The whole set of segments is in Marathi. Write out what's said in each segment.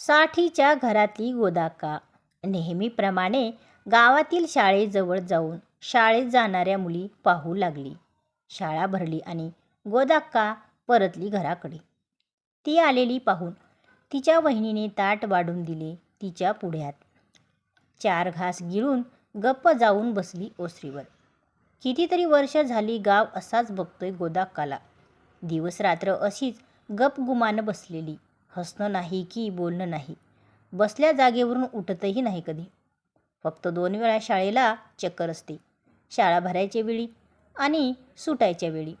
साठीच्या घरातली गोदाका. नेहमीप्रमाणे गावातील शाळेजवळ जाऊन शाळेत जाणाऱ्या मुली पाहू लागली. शाळा भरली आणि गोदाक्का परतली घराकडे. ती आलेली पाहून तिच्या वहिनीने ताट वाढून दिले तिच्या पुढ्यात. चार घास गिळून गप्प जाऊन बसली ओसरीवर. कितीतरी वर्ष झाली गाव असाच बघतोय गोदाक्काला दिवस रात्र अशीच गपगुमान बसलेली. हसणं नाही की बोलणं नाही. बसल्या जागेवरून उठतही नाही कधी. फक्त दोन वेळा शाळेला चक्कर असते. शाळा भरायच्या वेळी आणि सुटायच्या वेळी.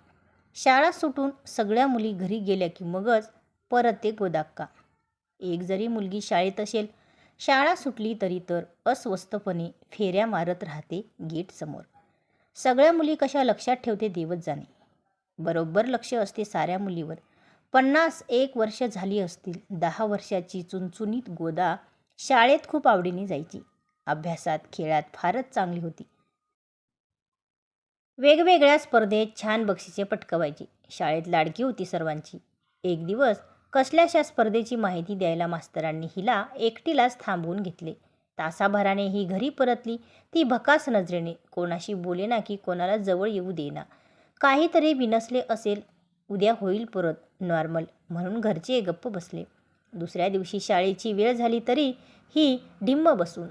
शाळा सुटून सगळ्या मुली घरी गेल्या की मगच परत ते गोदाक्का. एक जरी मुलगी शाळेत असेल शाळा सुटली तरी तर अस्वस्थपणे फेऱ्या मारत राहते गेटसमोर सगळ्या मुली कशा लक्षात ठेवते देवत जाणे. बरोबर लक्ष असते साऱ्या मुलीवर. पन्नास एक वर्ष झाली असतील. दहा वर्षाची चुनचुनीत गोदा शाळेत खूप आवडीने जायची. अभ्यासात खेळात फारच चांगली होती. वेगवेगळ्या स्पर्धेत छान बक्षिसे पटकवायची. शाळेत लाडकी होती सर्वांची. एक दिवस कसल्याशा स्पर्धेची माहिती द्यायला मास्तरांनी हिला एकटीलाच थांबवून घेतले. तासाभराने ही घरी परतली. ती भकास नजरेने कोणाशी बोलेना की कोणाला जवळ येऊ देना काहीतरी विनसले असेल. उद्या होईल परत नॉर्मल. म्हणून घरचे गप्प बसले. दुसऱ्या दिवशी शाळेची वेळ झाली तरी ही डिम्म बसून.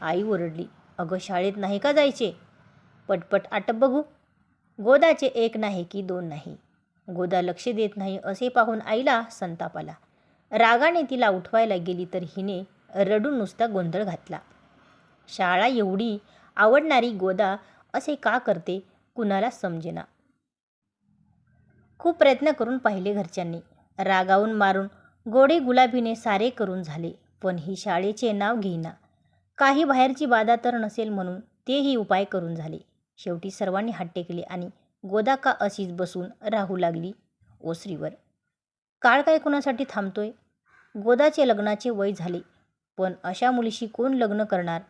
आई ओरडली अगं शाळेत नाही का जायचे? पटपट आटप बघू. गोदाचे एक नाही की दोन नाही. गोदा लक्ष देत नाही असे पाहून आईला संताप आला. रागाने तिला उठवायला गेली तर हिने रडून नुसता गोंधळ घातला. शाळा एवढी आवडणारी गोदा असे का करते कुणाला समजेना. खूप प्रयत्न करून पाहिले घरच्यांनी. रागावून मारून गोडे गुलाबीने सारे करून झाले पण ही शाळेचे नाव घेईना. काही बाहेरची बाधा तर नसेल म्हणून तेही उपाय करून झाले. शेवटी सर्वांनी हात टेकले आणि गोदा का अशीच बसून राहू लागली ओसरीवर. काळ काय कोणासाठी थांबतोय? गोदाचे लग्नाचे वय झाले पण अशा मुलीशी कोण लग्न करणार?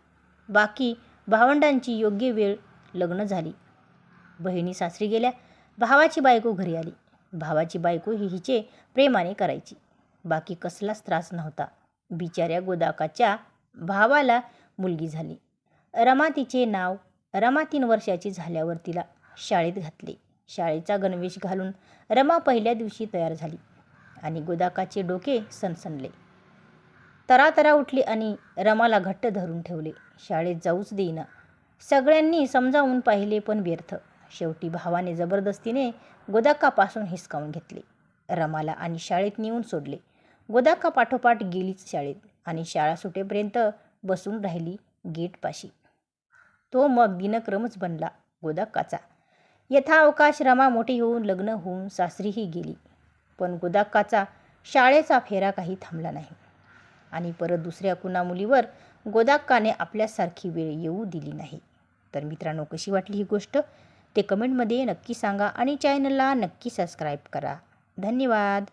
बाकी भावंडांची योग्य वेळ लग्न झाली. बहिणी सासरी गेल्या भावाची बायको घरी आली. भावाची बायको ही हिचे प्रेमाने करायची. बाकी कसलाच त्रास नव्हता. बिचाऱ्या गोदाकाच्या भावाला मुलगी झाली. रमा तिचे नाव रमा तीन वर्षाची झाल्यावर तिला शाळेत घातले. शाळेचा गणवेश घालून रमा पहिल्या दिवशी तयार झाली आणि गोदाकाचे डोके सनसनले तरातरा उठली आणि रमाला घट्ट धरून ठेवले. शाळेत जाऊच देईना. सगळ्यांनी समजावून पाहिले पण व्यर्थ. शेवटी भावाने जबरदस्तीने गोदाकापासून हिसकावून घेतले. रमाला आणि शाळेत नेऊन सोडले. गोदाका पाठोपाठ गेलीच शाळेत आणि शाळा सुटेपर्यंत बसून राहिली गेटपाशी तो मग दिनक्रमच बनला गोदाक्काचा यथावकाश रमा मोठी होऊन लग्न होऊन सासरीही गेली. पण गोदाक्काचा शाळेचा फेरा काही थांबला नाही. आणि परत दुसऱ्या कुणा मुलीवर गोदाक्काने आपल्यासारखी वेळ येऊ दिली नाही. तर मित्रांनो कशी वाटली ही गोष्ट? ते कमेंटमध्ये नक्की सांगा आणि चॅनलला नक्की सबस्क्राईब करा. धन्यवाद.